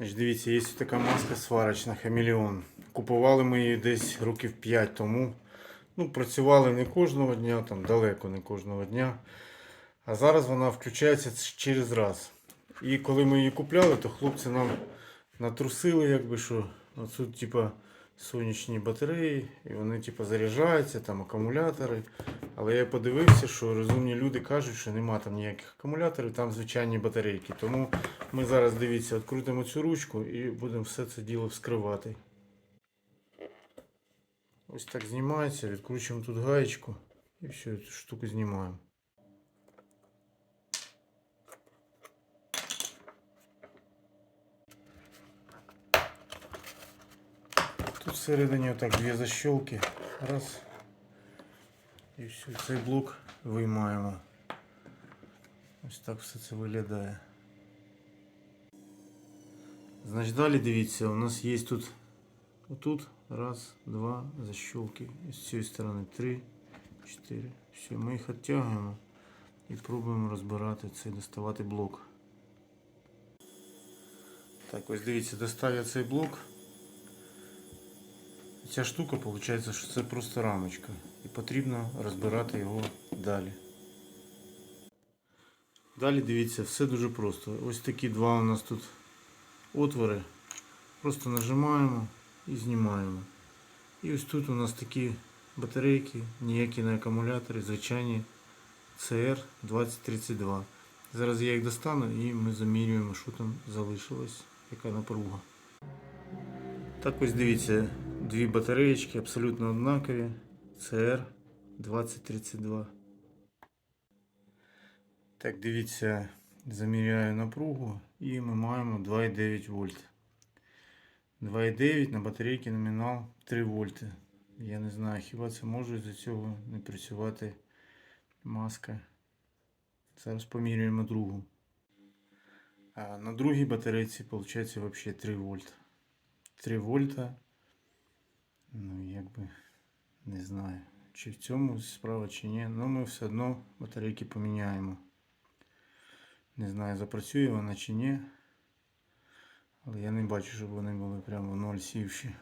Дивіться, є така маска сварочна хамелеон. Купували ми її десь років 5 тому. Ну, працювали не кожного дня, там далеко не кожного дня. А зараз вона включається через раз. І коли ми її купляли, то хлопці нам натрусили, якби що оцю, типа, сонячні батареї, і вони типа заряджаються, там акумулятори. Але я подивився, що розумні люди кажуть, що нема там ніяких акумуляторів, там звичайні батарейки. Тому ми зараз дивіться, відкрутимо цю ручку і будемо все це діло вскривати. Ось так знімається, відкручуємо тут гаєчку і все, цю штуку знімаємо. Всередині отак дві защолки. Раз. І все, цей блок виймаємо. Ось так все це виглядає. Значить, далі дивіться, у нас є тут отут раз, два защолки. І з цієї сторони три, чотири. Все, ми їх відтягуємо і пробуємо розбирати цей, доставати блок. Так, ось дивіться, достав я цей блок. Ця штука, виходить, що це просто рамочка. І потрібно розбирати його далі. Далі дивіться, все дуже просто. Ось такі два у нас тут отвори. Просто нажимаємо і знімаємо. І ось тут у нас такі батарейки, ніякі не акумулятори, звичайні CR2032. Зараз я їх достану і ми замірюємо, що там залишилось, яка напруга. Так ось дивіться, дві батареєчки абсолютно однакові. CR 2032. Так, дивіться, заміряю напругу і ми маємо 2,9 вольт. 2,9 на батарейки номінал 3 вольти. Я не знаю, хіба це може з цього не працювати маска. Зараз поміряємо другу. А на другій батарейці виходить взагалі 3 вольт. 3 вольта. Ну, якби не знаю, чи в цьому справа, чи ні. Ну, ми все одно батарейки поміняємо. Не знаю, запрацює вона чи ні. Але я не бачу, щоб вони були прямо в ноль сівші.